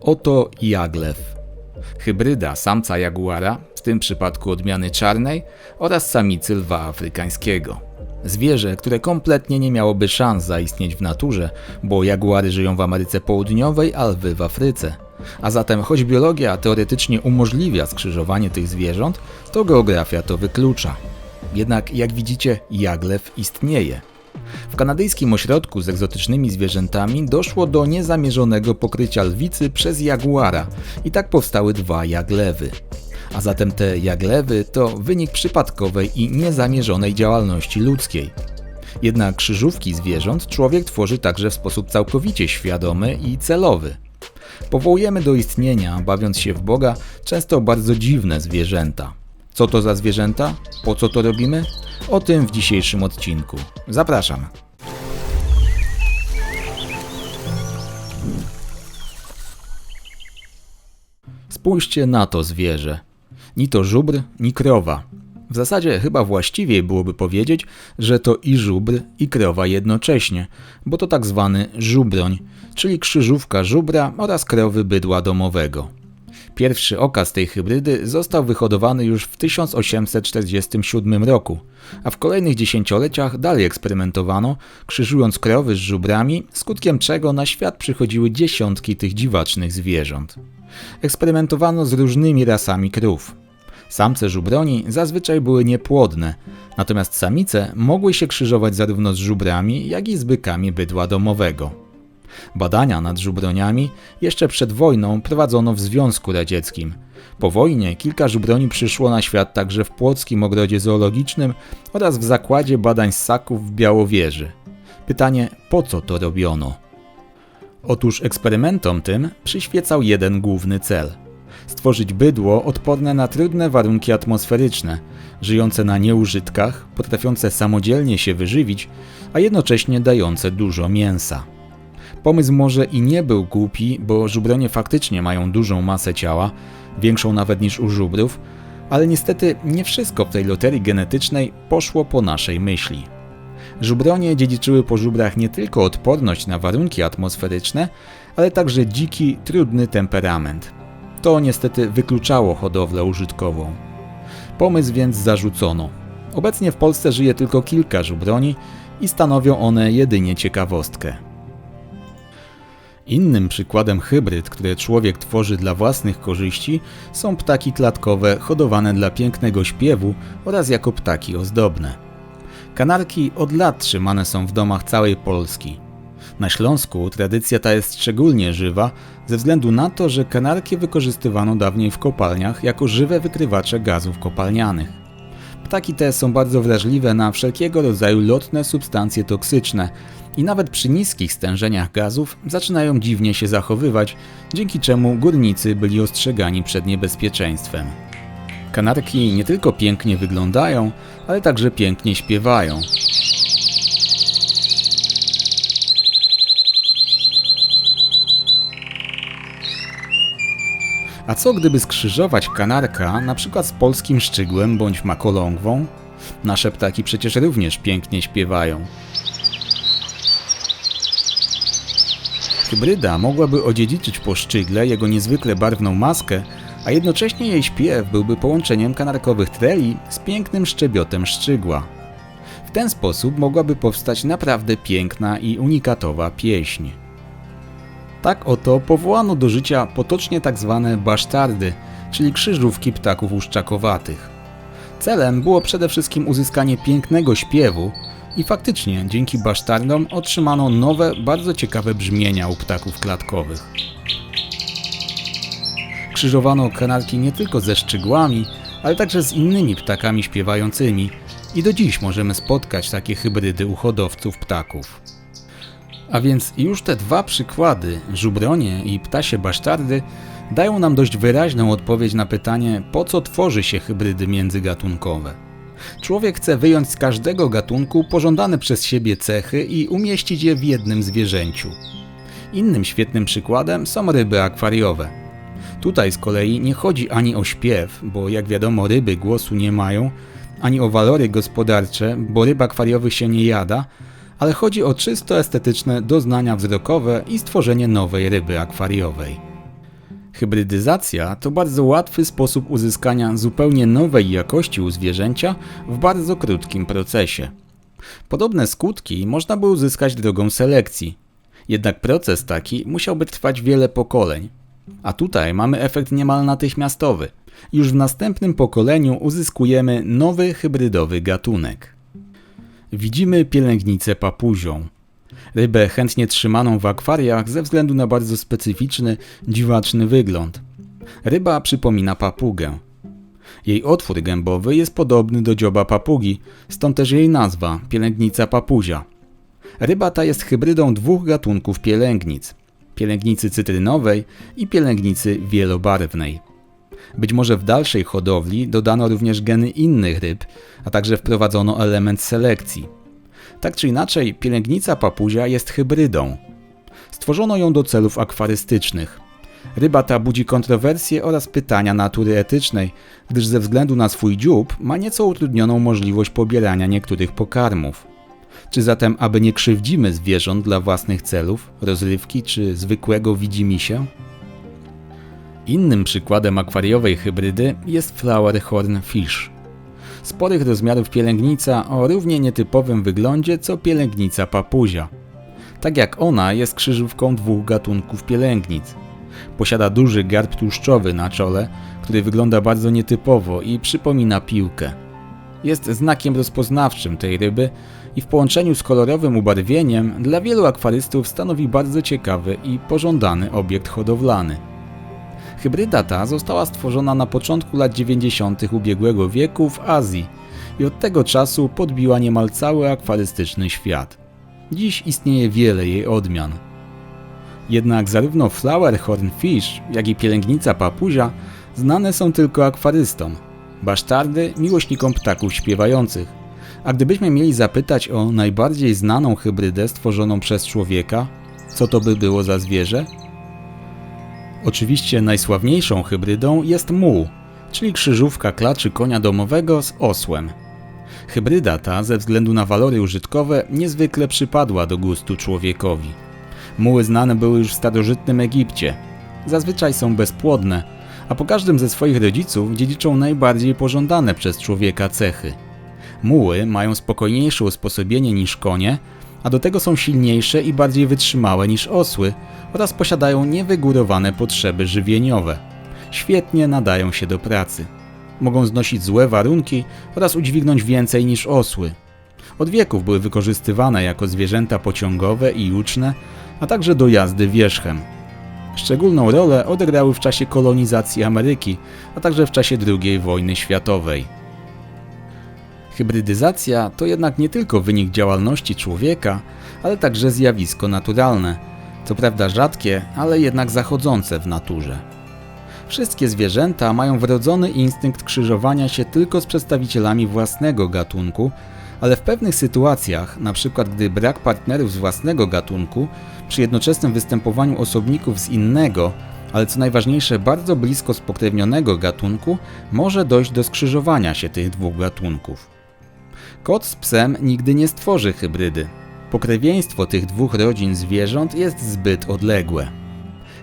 Oto jaglew. Hybryda samca jaguara, w tym przypadku odmiany czarnej, oraz samicy lwa afrykańskiego. Zwierzę, które kompletnie nie miałoby szans zaistnieć w naturze, bo jaguary żyją w Ameryce Południowej, a lwy w Afryce. A zatem, choć biologia teoretycznie umożliwia skrzyżowanie tych zwierząt, to geografia to wyklucza. Jednak, jak widzicie, jaglew istnieje. W kanadyjskim ośrodku z egzotycznymi zwierzętami doszło do niezamierzonego pokrycia lwicy przez jaguara i tak powstały dwa jaglewy. A zatem te jaglewy to wynik przypadkowej i niezamierzonej działalności ludzkiej. Jednak krzyżówki zwierząt człowiek tworzy także w sposób całkowicie świadomy i celowy. Powołujemy do istnienia, bawiąc się w Boga, często bardzo dziwne zwierzęta. Co to za zwierzęta? Po co to robimy? O tym w dzisiejszym odcinku. Zapraszam. Spójrzcie na to zwierzę. Ni to żubr, ni krowa. W zasadzie chyba właściwiej byłoby powiedzieć, że to i żubr, i krowa jednocześnie, bo to tak zwany żubroń, czyli krzyżówka żubra oraz krowy bydła domowego. Pierwszy okaz tej hybrydy został wyhodowany już w 1847 roku, a w kolejnych dziesięcioleciach dalej eksperymentowano, krzyżując krowy z żubrami, skutkiem czego na świat przychodziły dziesiątki tych dziwacznych zwierząt. Eksperymentowano z różnymi rasami krów. Samce żubroni zazwyczaj były niepłodne, natomiast samice mogły się krzyżować zarówno z żubrami, jak i z bykami bydła domowego. Badania nad żubroniami jeszcze przed wojną prowadzono w Związku Radzieckim. Po wojnie kilka żubroni przyszło na świat także w Płockim Ogrodzie Zoologicznym oraz w Zakładzie Badań Ssaków w Białowieży. Pytanie, po co to robiono? Otóż eksperymentom tym przyświecał jeden główny cel – stworzyć bydło odporne na trudne warunki atmosferyczne, żyjące na nieużytkach, potrafiące samodzielnie się wyżywić, a jednocześnie dające dużo mięsa. Pomysł może i nie był głupi, bo żubronie faktycznie mają dużą masę ciała, większą nawet niż u żubrów, ale niestety nie wszystko w tej loterii genetycznej poszło po naszej myśli. Żubronie dziedziczyły po żubrach nie tylko odporność na warunki atmosferyczne, ale także dziki, trudny temperament. To niestety wykluczało hodowlę użytkową. Pomysł więc zarzucono. Obecnie w Polsce żyje tylko kilka żubroni i stanowią one jedynie ciekawostkę. Innym przykładem hybryd, które człowiek tworzy dla własnych korzyści, są ptaki klatkowe hodowane dla pięknego śpiewu oraz jako ptaki ozdobne. Kanarki od lat trzymane są w domach całej Polski. Na Śląsku tradycja ta jest szczególnie żywa ze względu na to, że kanarki wykorzystywano dawniej w kopalniach jako żywe wykrywacze gazów kopalnianych. Ptaki te są bardzo wrażliwe na wszelkiego rodzaju lotne substancje toksyczne i nawet przy niskich stężeniach gazów zaczynają dziwnie się zachowywać, dzięki czemu górnicy byli ostrzegani przed niebezpieczeństwem. Kanarki nie tylko pięknie wyglądają, ale także pięknie śpiewają. A co gdyby skrzyżować kanarka na przykład z polskim szczygłem bądź makolągwą? Nasze ptaki przecież również pięknie śpiewają. Hybryda mogłaby odziedziczyć po szczygle jego niezwykle barwną maskę, a jednocześnie jej śpiew byłby połączeniem kanarkowych treli z pięknym szczebiotem szczygła. W ten sposób mogłaby powstać naprawdę piękna i unikatowa pieśń. Tak oto powołano do życia potocznie tak zwane basztardy, czyli krzyżówki ptaków uszczakowatych. Celem było przede wszystkim uzyskanie pięknego śpiewu i faktycznie dzięki basztardom otrzymano nowe, bardzo ciekawe brzmienia u ptaków klatkowych. Krzyżowano kanarki nie tylko ze szczygłami, ale także z innymi ptakami śpiewającymi i do dziś możemy spotkać takie hybrydy u hodowców ptaków. A więc już te dwa przykłady, żubronie i ptasie basztardy, dają nam dość wyraźną odpowiedź na pytanie, po co tworzy się hybrydy międzygatunkowe. Człowiek chce wyjąć z każdego gatunku pożądane przez siebie cechy i umieścić je w jednym zwierzęciu. Innym świetnym przykładem są ryby akwariowe. Tutaj z kolei nie chodzi ani o śpiew, bo jak wiadomo ryby głosu nie mają, ani o walory gospodarcze, bo ryb akwariowych się nie jada, ale chodzi o czysto estetyczne doznania wzrokowe i stworzenie nowej ryby akwariowej. Hybrydyzacja to bardzo łatwy sposób uzyskania zupełnie nowej jakości u zwierzęcia w bardzo krótkim procesie. Podobne skutki można by uzyskać drogą selekcji. Jednak proces taki musiałby trwać wiele pokoleń. A tutaj mamy efekt niemal natychmiastowy. Już w następnym pokoleniu uzyskujemy nowy hybrydowy gatunek. Widzimy pielęgnicę papuzią. Rybę chętnie trzymaną w akwariach ze względu na bardzo specyficzny, dziwaczny wygląd. Ryba przypomina papugę. Jej otwór gębowy jest podobny do dzioba papugi, stąd też jej nazwa pielęgnica papuzia. Ryba ta jest hybrydą dwóch gatunków pielęgnic: pielęgnicy cytrynowej i pielęgnicy wielobarwnej. Być może w dalszej hodowli dodano również geny innych ryb, a także wprowadzono element selekcji. Tak czy inaczej, pielęgnica papuzia jest hybrydą. Stworzono ją do celów akwarystycznych. Ryba ta budzi kontrowersje oraz pytania natury etycznej, gdyż ze względu na swój dziób ma nieco utrudnioną możliwość pobierania niektórych pokarmów. Czy zatem, aby nie krzywdzimy zwierząt dla własnych celów, rozrywki czy zwykłego widzimisię? Innym przykładem akwariowej hybrydy jest Flowerhorn Fish. Sporych rozmiarów pielęgnica o równie nietypowym wyglądzie co pielęgnica papuzia. Tak jak ona jest krzyżówką dwóch gatunków pielęgnic. Posiada duży garb tłuszczowy na czole, który wygląda bardzo nietypowo i przypomina piłkę. Jest znakiem rozpoznawczym tej ryby i w połączeniu z kolorowym ubarwieniem dla wielu akwarystów stanowi bardzo ciekawy i pożądany obiekt hodowlany. Hybryda ta została stworzona na początku lat 90. ubiegłego wieku w Azji i od tego czasu podbiła niemal cały akwarystyczny świat. Dziś istnieje wiele jej odmian. Jednak zarówno Flowerhorn Fish, jak i pielęgnica papuzia znane są tylko akwarystom, basztardy miłośnikom ptaków śpiewających. A gdybyśmy mieli zapytać o najbardziej znaną hybrydę stworzoną przez człowieka, co to by było za zwierzę? Oczywiście najsławniejszą hybrydą jest muł, czyli krzyżówka klaczy konia domowego z osłem. Hybryda ta, ze względu na walory użytkowe, niezwykle przypadła do gustu człowiekowi. Muły znane były już w starożytnym Egipcie. Zazwyczaj są bezpłodne, a po każdym ze swoich rodziców dziedziczą najbardziej pożądane przez człowieka cechy. Muły mają spokojniejsze usposobienie niż konie, a do tego są silniejsze i bardziej wytrzymałe niż osły oraz posiadają niewygórowane potrzeby żywieniowe. Świetnie nadają się do pracy. Mogą znosić złe warunki oraz udźwignąć więcej niż osły. Od wieków były wykorzystywane jako zwierzęta pociągowe i juczne, a także do jazdy wierzchem. Szczególną rolę odegrały w czasie kolonizacji Ameryki, a także w czasie II wojny światowej. Hybrydyzacja to jednak nie tylko wynik działalności człowieka, ale także zjawisko naturalne. Co prawda rzadkie, ale jednak zachodzące w naturze. Wszystkie zwierzęta mają wrodzony instynkt krzyżowania się tylko z przedstawicielami własnego gatunku, ale w pewnych sytuacjach, np. gdy brak partnerów z własnego gatunku, przy jednoczesnym występowaniu osobników z innego, ale co najważniejsze bardzo blisko spokrewnionego gatunku, może dojść do skrzyżowania się tych dwóch gatunków. Kot z psem nigdy nie stworzy hybrydy. Pokrewieństwo tych dwóch rodzin zwierząt jest zbyt odległe.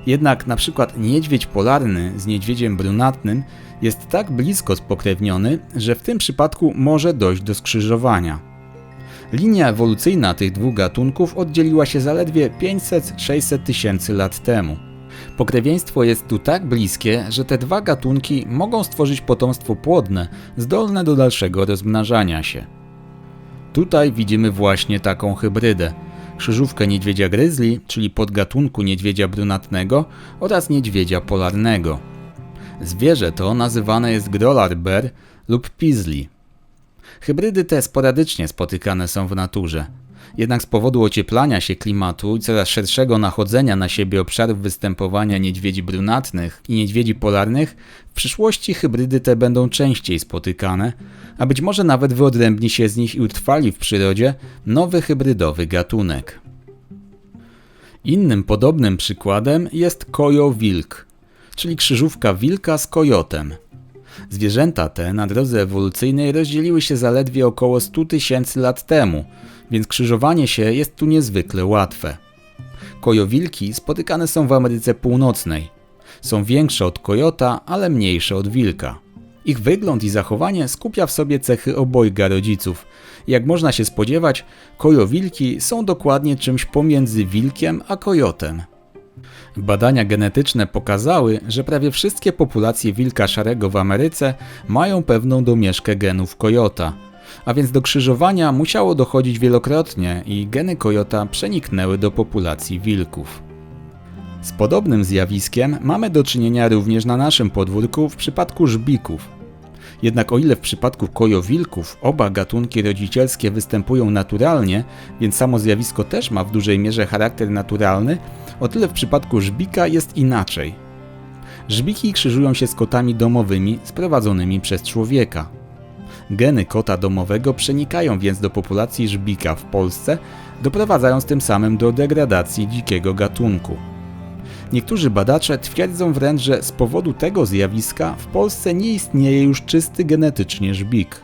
Jednak na przykład niedźwiedź polarny z niedźwiedziem brunatnym jest tak blisko spokrewniony, że w tym przypadku może dojść do skrzyżowania. Linia ewolucyjna tych dwóch gatunków oddzieliła się zaledwie 500-600 tysięcy lat temu. Pokrewieństwo jest tu tak bliskie, że te dwa gatunki mogą stworzyć potomstwo płodne, zdolne do dalszego rozmnażania się. Tutaj widzimy właśnie taką hybrydę. Krzyżówkę niedźwiedzia gryzli, czyli podgatunku niedźwiedzia brunatnego oraz niedźwiedzia polarnego. Zwierzę to nazywane jest grolar bear lub pizli. Hybrydy te sporadycznie spotykane są w naturze. Jednak z powodu ocieplania się klimatu i coraz szerszego nachodzenia na siebie obszarów występowania niedźwiedzi brunatnych i niedźwiedzi polarnych, w przyszłości hybrydy te będą częściej spotykane, a być może nawet wyodrębni się z nich i utrwali w przyrodzie nowy hybrydowy gatunek. Innym podobnym przykładem jest kojo-wilk, czyli krzyżówka wilka z kojotem. Zwierzęta te na drodze ewolucyjnej rozdzieliły się zaledwie około 100 tysięcy lat temu, więc krzyżowanie się jest tu niezwykle łatwe. Kojowilki spotykane są w Ameryce Północnej. Są większe od kojota, ale mniejsze od wilka. Ich wygląd i zachowanie skupia w sobie cechy obojga rodziców. Jak można się spodziewać, kojowilki są dokładnie czymś pomiędzy wilkiem a kojotem. Badania genetyczne pokazały, że prawie wszystkie populacje wilka szarego w Ameryce mają pewną domieszkę genów kojota, a więc do krzyżowania musiało dochodzić wielokrotnie i geny kojota przeniknęły do populacji wilków. Z podobnym zjawiskiem mamy do czynienia również na naszym podwórku w przypadku żbików. Jednak o ile w przypadku kojowilków oba gatunki rodzicielskie występują naturalnie, więc samo zjawisko też ma w dużej mierze charakter naturalny, o tyle w przypadku żbika jest inaczej. Żbiki krzyżują się z kotami domowymi sprowadzonymi przez człowieka. Geny kota domowego przenikają więc do populacji żbika w Polsce, doprowadzając tym samym do degradacji dzikiego gatunku. Niektórzy badacze twierdzą wręcz, że z powodu tego zjawiska w Polsce nie istnieje już czysty genetycznie żbik.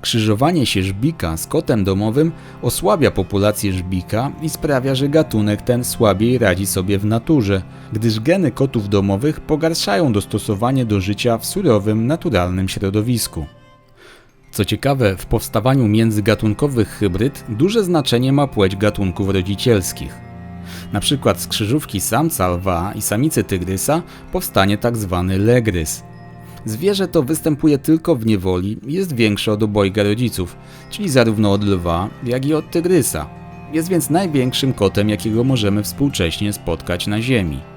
Krzyżowanie się żbika z kotem domowym osłabia populację żbika i sprawia, że gatunek ten słabiej radzi sobie w naturze, gdyż geny kotów domowych pogarszają dostosowanie do życia w surowym, naturalnym środowisku. Co ciekawe, w powstawaniu międzygatunkowych hybryd duże znaczenie ma płeć gatunków rodzicielskich. Na przykład z krzyżówki samca lwa i samicy tygrysa powstanie tak zwany legrys. Zwierzę to występuje tylko w niewoli i jest większe od obojga rodziców, czyli zarówno od lwa, jak i od tygrysa. Jest więc największym kotem, jakiego możemy współcześnie spotkać na Ziemi.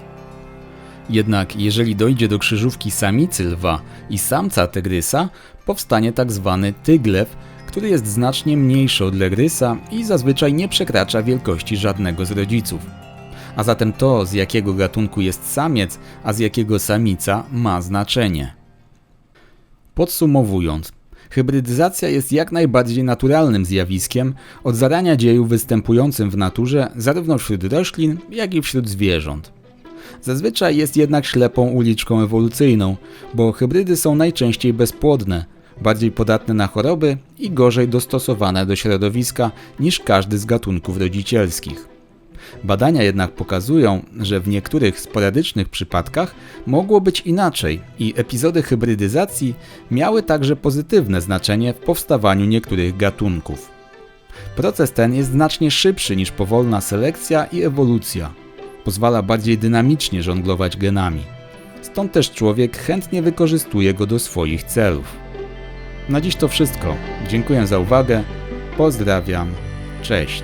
Jednak jeżeli dojdzie do krzyżówki samicy lwa i samca tygrysa, powstanie tak zwany tyglew, który jest znacznie mniejszy od legrysa i zazwyczaj nie przekracza wielkości żadnego z rodziców. A zatem to, z jakiego gatunku jest samiec, a z jakiego samica, ma znaczenie. Podsumowując, hybrydyzacja jest jak najbardziej naturalnym zjawiskiem od zarania dzieju występującym w naturze zarówno wśród roślin, jak i wśród zwierząt. Zazwyczaj jest jednak ślepą uliczką ewolucyjną, bo hybrydy są najczęściej bezpłodne, bardziej podatne na choroby i gorzej dostosowane do środowiska niż każdy z gatunków rodzicielskich. Badania jednak pokazują, że w niektórych sporadycznych przypadkach mogło być inaczej i epizody hybrydyzacji miały także pozytywne znaczenie w powstawaniu niektórych gatunków. Proces ten jest znacznie szybszy niż powolna selekcja i ewolucja. Pozwala bardziej dynamicznie żonglować genami. Stąd też człowiek chętnie wykorzystuje go do swoich celów. Na dziś to wszystko. Dziękuję za uwagę. Pozdrawiam. Cześć.